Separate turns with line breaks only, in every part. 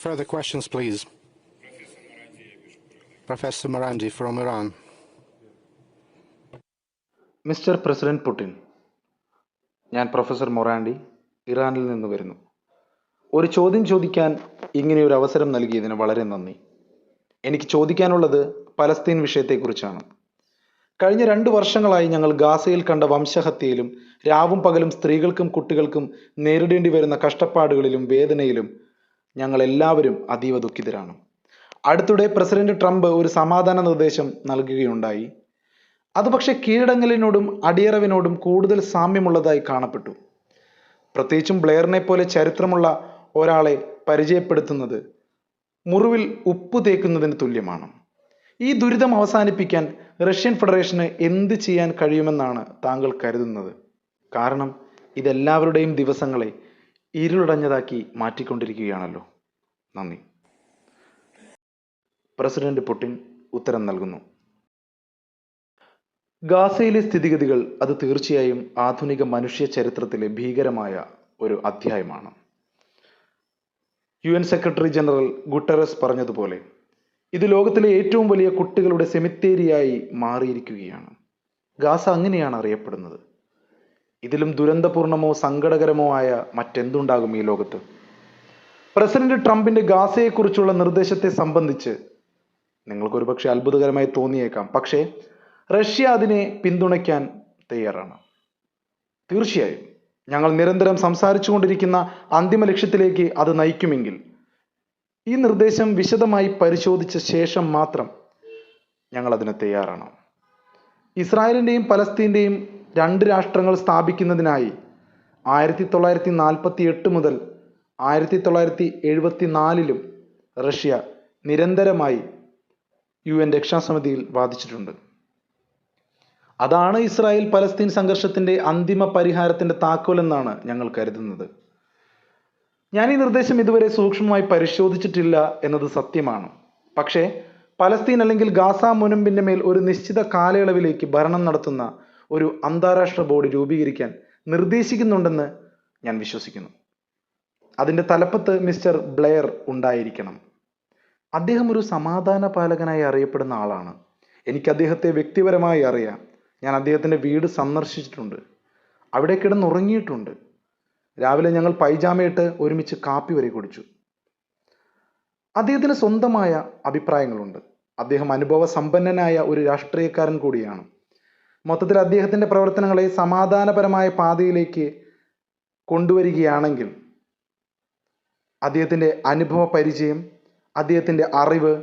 Further questions, please. Professor Morandi from Iran.
Mister president Putin ഞാൻ professor Morandi ഇറാനിൽ നിന്ന് വരുന്നു ഒരു ചോദ്യം ചോദിക്കാൻ ഇങ്ങനെ ഒരു അവസരം നൽകിയതിന് വളരെ നന്ദി എനിക്ക് ചോദിക്കാനുള്ളത് പലസ്തീൻ വിഷയത്തെക്കുറിച്ചാണ് കഴിഞ്ഞ രണ്ട് വർഷങ്ങളായി ഞങ്ങൾ ഗാസയിൽ കണ്ട വംശഹത്യയിലും രാവും പകലും സ്ത്രീകൾക്കും കുട്ടികൾക്കും നേരിടേണ്ടി വരുന്ന കഷ്ടപ്പാടുകളിലും വേദനയിലും ഞങ്ങൾ എല്ലാവരും അതീവ ദുഃഖിതരാണ്. അടുത്തിടെ പ്രസിഡന്റ് ട്രംപ് ഒരു സമാധാന നിർദ്ദേശം നൽകുകയുണ്ടായി. അത് പക്ഷേ കീഴടങ്ങലിനോടും അടിയറവിനോടും കൂടുതൽ സാമ്യമുള്ളതായി കാണപ്പെട്ടു. പ്രത്യേകിച്ചും ബ്ലെയറിനെ പോലെ ചരിത്രമുള്ള ഒരാളെ പരിചയപ്പെടുത്തുന്നത് മുറിവിൽ ഉപ്പ് തേക്കുന്നതിന് തുല്യമാണ്. ഈ ദുരിതം അവസാനിപ്പിക്കാൻ റഷ്യൻ ഫെഡറേഷന് എന്ത് ചെയ്യാൻ കഴിയുമെന്നാണ് താങ്കൾ കരുതുന്നത്? കാരണം ഇതെല്ലാവരുടെയും ദിവസങ്ങളെ ഇരുളടഞ്ഞതാക്കി മാറ്റിക്കൊണ്ടിരിക്കുകയാണല്ലോ. നന്ദി. പ്രസിഡന്റ് പുടിൻ ഉത്തരം നൽകുന്നു. ഗാസയിലെ സ്ഥിതിഗതികൾ അത് തീർച്ചയായും ആധുനിക മനുഷ്യ ചരിത്രത്തിലെ ഭീകരമായ ഒരു അധ്യായമാണ്. U N secretary general Guterres പറഞ്ഞതുപോലെ ഇത് ലോകത്തിലെ ഏറ്റവും വലിയ കുട്ടികളുടെ സെമിത്തേരിയായി മാറിയിരിക്കുകയാണ്. ഗാസ അങ്ങനെയാണ് അറിയപ്പെടുന്നത്. ഇതിലും ദുരന്തപൂർണമോ സങ്കടകരമോ ആയ മറ്റെന്തുണ്ടാകും ഈ ലോകത്ത്? പ്രസിഡന്റ് ട്രംപിന്റെ ഗാസയെക്കുറിച്ചുള്ള നിർദ്ദേശത്തെ സംബന്ധിച്ച് നിങ്ങൾക്ക് ഒരുപക്ഷെ അത്ഭുതകരമായി തോന്നിയേക്കാം. പക്ഷേ റഷ്യ അതിനെ പിന്തുണയ്ക്കാൻ തയ്യാറാണ്. തീർച്ചയായും ഞങ്ങൾ നിരന്തരം സംസാരിച്ചുകൊണ്ടിരിക്കുന്ന അന്തിമ ലക്ഷ്യത്തിലേക്ക് അത് നയിക്കുമെങ്കിൽ ഈ നിർദ്ദേശം വിശദമായി പരിശോധിച്ച ശേഷം മാത്രം ഞങ്ങൾ അതിന് തയ്യാറാണ്. ഇസ്രായേലിന്റെയും പലസ്തീന്റെയും രണ്ട് രാഷ്ട്രങ്ങൾ സ്ഥാപിക്കുന്നതിനായി ആയിരത്തി തൊള്ളായിരത്തി നാൽപ്പത്തി എട്ട് മുതൽ ആയിരത്തി തൊള്ളായിരത്തി എഴുപത്തി നാലിലും റഷ്യ നിരന്തരമായി യു എൻ രക്ഷാസമിതിയിൽ വാദിച്ചിട്ടുണ്ട്. അതാണ് ഇസ്രായേൽ പലസ്തീൻ സംഘർഷത്തിന്റെ അന്തിമ പരിഹാരത്തിന്റെ താക്കോലെന്നാണ് ഞങ്ങൾ കരുതുന്നത്. ഞാൻ ഈ നിർദ്ദേശം ഇതുവരെ സൂക്ഷ്മമായി പരിശോധിച്ചിട്ടില്ല എന്നത് സത്യമാണ്. പക്ഷേ പലസ്തീൻ അല്ലെങ്കിൽ ഗാസ മുനമ്പിന്റെ മേൽ ഒരു നിശ്ചിത കാലയളവിലേക്ക് ഭരണം നടത്തുന്ന ഒരു അന്താരാഷ്ട്ര ബോർഡ് രൂപീകരിക്കാൻ നിർദ്ദേശിക്കുന്നുണ്ടെന്ന് ഞാൻ വിശ്വസിക്കുന്നു. അതിന്റെ തലപ്പത്ത് മിസ്റ്റർ ബ്ലെയർ ഉണ്ടായിരിക്കണം. അദ്ദേഹം ഒരു സമാധാന പാലകനായി അറിയപ്പെടുന്ന ആളാണ്. എനിക്ക് അദ്ദേഹത്തെ വ്യക്തിപരമായി അറിയാം. ഞാൻ അദ്ദേഹത്തിന്റെ വീട് സന്ദർശിച്ചിട്ടുണ്ട്. അവിടെ കിടന്നുറങ്ങിയിട്ടുണ്ട്. രാവിലെ ഞങ്ങൾ പൈജാമയിട്ട് ഒരുമിച്ച് കാപ്പി വരെ കുടിച്ചു. അദ്ദേഹത്തിന് സ്വന്തമായ അഭിപ്രായങ്ങളുണ്ട്. അദ്ദേഹം അനുഭവ സമ്പന്നനായ ഒരു രാഷ്ട്രീയക്കാരൻ കൂടിയാണ്. മൊത്തത്തിൽ അദ്ദേഹത്തിന്റെ പ്രവർത്തനങ്ങളെ സമാധാനപരമായ പാതയിലേക്ക് കൊണ്ടുവരികയാണെങ്കിൽ അദ്ദേഹത്തിന്റെ അനുഭവ പരിചയം അദ്ദേഹത്തിന്റെ അറിവ്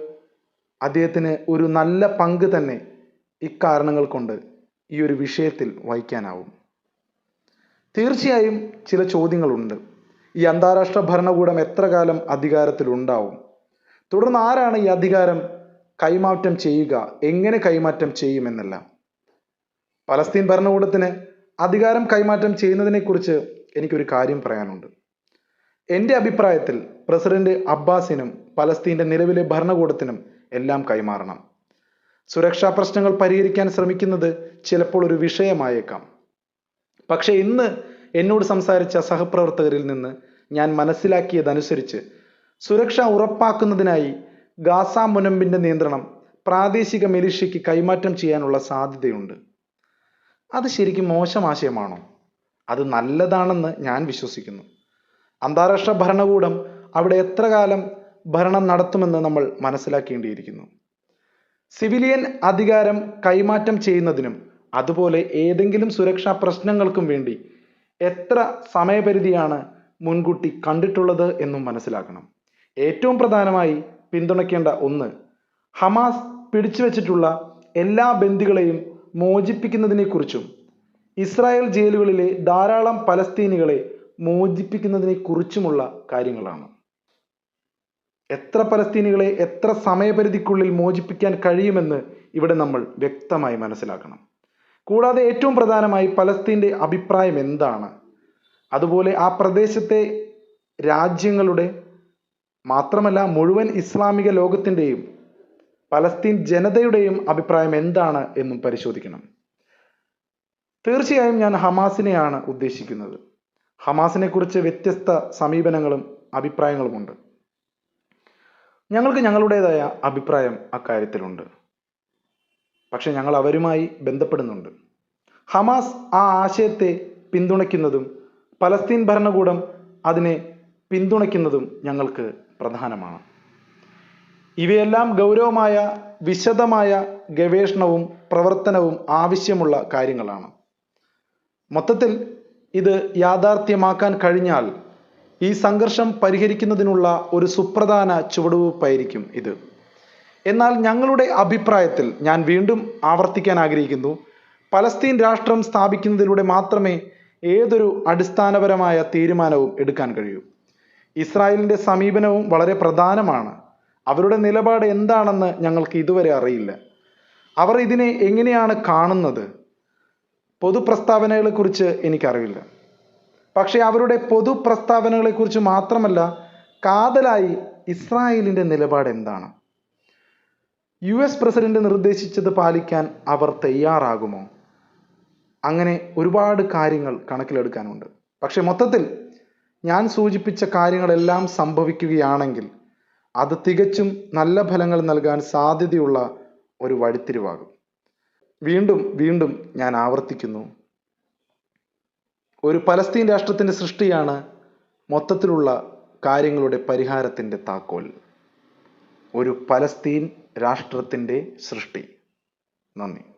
അദ്ദേഹത്തിന് ഒരു നല്ല പങ്ക് തന്നെ ഇക്കാരണങ്ങൾ കൊണ്ട് ഈ ഒരു വിഷയത്തിൽ വഹിക്കാനാവും. തീർച്ചയായും ചില ചോദ്യങ്ങളുണ്ട്. ഈ അന്താരാഷ്ട്ര ഭരണകൂടം എത്ര കാലം അധികാരത്തിലുണ്ടാവും തുടർന്ന് ആരാണ് ഈ അധികാരം കൈമാറ്റം ചെയ്യുക എങ്ങനെ കൈമാറ്റം ചെയ്യുമെന്നെല്ലാം പലസ്തീൻ ഭരണകൂടത്തിന് അധികാരം കൈമാറ്റം ചെയ്യുന്നതിനെക്കുറിച്ച് എനിക്കൊരു കാര്യം പറയാനുണ്ട്. എന്റെ അഭിപ്രായത്തിൽ പ്രസിഡന്റ് അബ്ബാസിനും പലസ്തീന്റെ നിലവിലെ ഭരണകൂടത്തിനും എല്ലാം കൈമാറണം. സുരക്ഷാ പ്രശ്നങ്ങൾ പരിഹരിക്കാൻ ശ്രമിക്കുന്നത് ചിലപ്പോൾ ഒരു വിഷയമായേക്കാം. പക്ഷെ ഇന്ന് എന്നോട് സംസാരിച്ച സഹപ്രവർത്തകരിൽ നിന്ന് ഞാൻ മനസ്സിലാക്കിയതനുസരിച്ച് സുരക്ഷ ഉറപ്പാക്കുന്നതിനായി ഗാസ മുനമ്പിന്റെ നിയന്ത്രണം പ്രാദേശിക മിലിഷ്യയ്ക്ക് കൈമാറ്റം ചെയ്യാനുള്ള സാധ്യതയുണ്ട്. അത് ശരിക്കും മോശം ആശയമാണോ? അത് നല്ലതാണെന്ന് ഞാൻ വിശ്വസിക്കുന്നു. അന്താരാഷ്ട്ര ഭരണകൂടം അവിടെ എത്ര കാലം ഭരണം നടത്തുമെന്ന് നമ്മൾ മനസ്സിലാക്കേണ്ടിയിരിക്കുന്നു. സിവിലിയൻ അധികാരം കൈമാറ്റം ചെയ്യുന്നതിനും അതുപോലെ ഏതെങ്കിലും സുരക്ഷാ പ്രശ്നങ്ങൾക്കും വേണ്ടി എത്ര സമയപരിധിയാണ് മുൻകൂട്ടി കണ്ടിട്ടുള്ളത് എന്നും മനസ്സിലാക്കണം. ഏറ്റവും പ്രധാനമായി പിന്തുണയ്ക്കേണ്ട ഒന്ന് ഹമാസ് പിടിച്ചു വച്ചിട്ടുള്ള എല്ലാ ബന്ദികളെയും മോചിപ്പിക്കുന്നതിനെക്കുറിച്ചും ഇസ്രായേൽ ജയിലുകളിലെ ധാരാളം പലസ്തീനികളെ മോചിപ്പിക്കുന്നതിനെക്കുറിച്ചുമുള്ള കാര്യങ്ങളാണ്. എത്ര പലസ്തീനികളെ എത്ര സമയപരിധിക്കുള്ളിൽ മോചിപ്പിക്കാൻ കഴിയുമെന്ന് ഇവിടെ നമ്മൾ വ്യക്തമായി മനസ്സിലാക്കണം. കൂടാതെ ഏറ്റവും പ്രധാനമായി പലസ്തീന്റെ അഭിപ്രായം എന്താണ്? അതുപോലെ ആ പ്രദേശത്തെ രാജ്യങ്ങളുടെ മാത്രമല്ല മുഴുവൻ ഇസ്ലാമിക ലോകത്തിന്റെയും പലസ്തീൻ ജനതയുടെയും അഭിപ്രായം എന്താണ് എന്നും പരിശോധിക്കണം. തീർച്ചയായും ഞാൻ ഹമാസിനെയാണ് ഉദ്ദേശിക്കുന്നത്. ഹമാസിനെ കുറിച്ച് വ്യത്യസ്ത സമീപനങ്ങളും അഭിപ്രായങ്ങളുമുണ്ട്. ഞങ്ങൾക്ക് ഞങ്ങളുടേതായ അഭിപ്രായം അക്കാര്യത്തിലുണ്ട്. പക്ഷെ ഞങ്ങൾ അവരുമായി ബന്ധപ്പെടുന്നുണ്ട്. ഹമാസ് ആ ആശയത്തെ പിന്തുണയ്ക്കുന്നതും പലസ്തീൻ ഭരണകൂടം അതിനെ പിന്തുണയ്ക്കുന്നതും ഞങ്ങൾക്ക് പ്രധാനമാണ്. ഇവയെല്ലാം ഗൗരവമായ വിശദമായ ഗവേഷണവും പ്രവർത്തനവും ആവശ്യമുള്ള കാര്യങ്ങളാണ്. മൊത്തത്തിൽ ഇത് യാഥാർത്ഥ്യമാക്കാൻ കഴിഞ്ഞാൽ ഈ സംഘർഷം പരിഹരിക്കുന്നതിനുള്ള ഒരു സുപ്രധാന ചുവടുവയ്പ്പായിരിക്കും ഇത്. എന്നാൽ ഞങ്ങളുടെ അഭിപ്രായത്തിൽ ഞാൻ വീണ്ടും ആവർത്തിക്കാൻ ആഗ്രഹിക്കുന്നു. പലസ്തീൻ രാഷ്ട്രം സ്ഥാപിക്കുന്നതിലൂടെ മാത്രമേ ഏതൊരു അടിസ്ഥാനപരമായ തീരുമാനവും എടുക്കാൻ കഴിയൂ. ഇസ്രായേലിന്റെ സമീപനവും വളരെ പ്രധാനമാണ്. അവരുടെ നിലപാട് എന്താണെന്ന് ഞങ്ങൾക്ക് ഇതുവരെ അറിയില്ല. അവർ ഇതിനെ എങ്ങനെയാണ് കാണുന്നത്? പൊതുപ്രസ്താവനകളെക്കുറിച്ച് എനിക്കറിവില്ല. പക്ഷേ അവരുടെ പൊതുപ്രസ്താവനകളെക്കുറിച്ച് മാത്രമല്ല കാതലായി ഇസ്രായേലിന്റെ നിലപാട് എന്താണ്? യു എസ് പ്രസിഡന്റ് നിർദ്ദേശിച്ചത് പാലിക്കാൻ അവർ തയ്യാറാകുമോ? അങ്ങനെ ഒരുപാട് കാര്യങ്ങൾ കണക്കിലെടുക്കാനുണ്ട്. പക്ഷേ മൊത്തത്തിൽ ഞാൻ സൂചിപ്പിച്ച കാര്യങ്ങളെല്ലാം സംഭവിക്കുകയാണെങ്കിൽ അത് തികച്ചും നല്ല ഫലങ്ങൾ നൽകാൻ സാധ്യതയുള്ള ഒരു വഴിത്തിരിവാകും. വീണ്ടും വീണ്ടും ഞാൻ ആവർത്തിക്കുന്നു. ഒരു പലസ്തീൻ രാഷ്ട്രത്തിന്റെ സൃഷ്ടിയാണ് മൊത്തത്തിലുള്ള കാര്യങ്ങളുടെ പരിഹാരത്തിന്റെ താക്കോൽ. ഒരു പലസ്തീൻ രാഷ്ട്രത്തിന്റെ സൃഷ്ടി. നന്ദി.